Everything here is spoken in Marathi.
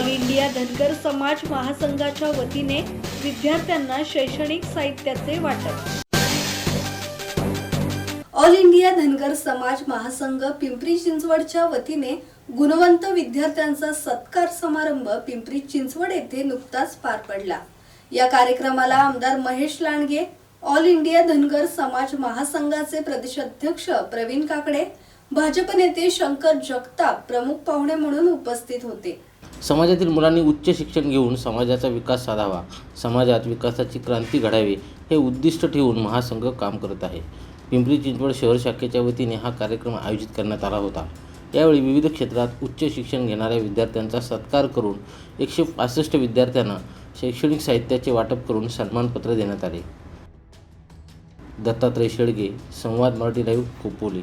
ऑल इंडिया धनगर समाज महासंघाच्या वतीने विद्यार्थ्यांना शैक्षणिक साहित्याचे वाटप. ऑल इंडिया धनगर समाज महासंघ पिंपरी चिंचवडच्या वतीने गुणवंत विद्यार्थ्यांचा सत्कार समारंभ पिंपरी चिंचवड येथे नुकताच पार पडला. या कार्यक्रमाला आमदार महेश लांडगे ऑल इंडिया धनगर समाज महासंघाचे प्रदेशाध्यक्ष प्रवीण काकडे भाजप नेते शंकर जगताप प्रमुख पाहुणे म्हणून उपस्थित होते. समाजातील मुलांनी उच्च शिक्षण घेऊन समाजाचा विकास साधावा समाजात विकासाची क्रांती घडावी हे उद्दिष्ट ठेवून महासंघ काम करत आहे. पिंपरी चिंचवड शहर शाखेच्या वतीने हा कार्यक्रम आयोजित करण्यात आला होता. यावेळी विविध क्षेत्रात उच्च शिक्षण घेणाऱ्या विद्यार्थ्यांचा सत्कार करून एकशे पासष्ट विद्यार्थ्यांना शैक्षणिक साहित्याचे वाटप करून सन्मानपत्र देण्यात आले. दत्तात्रय शेळगे संवाद मराठी लाईव्ह खोपोली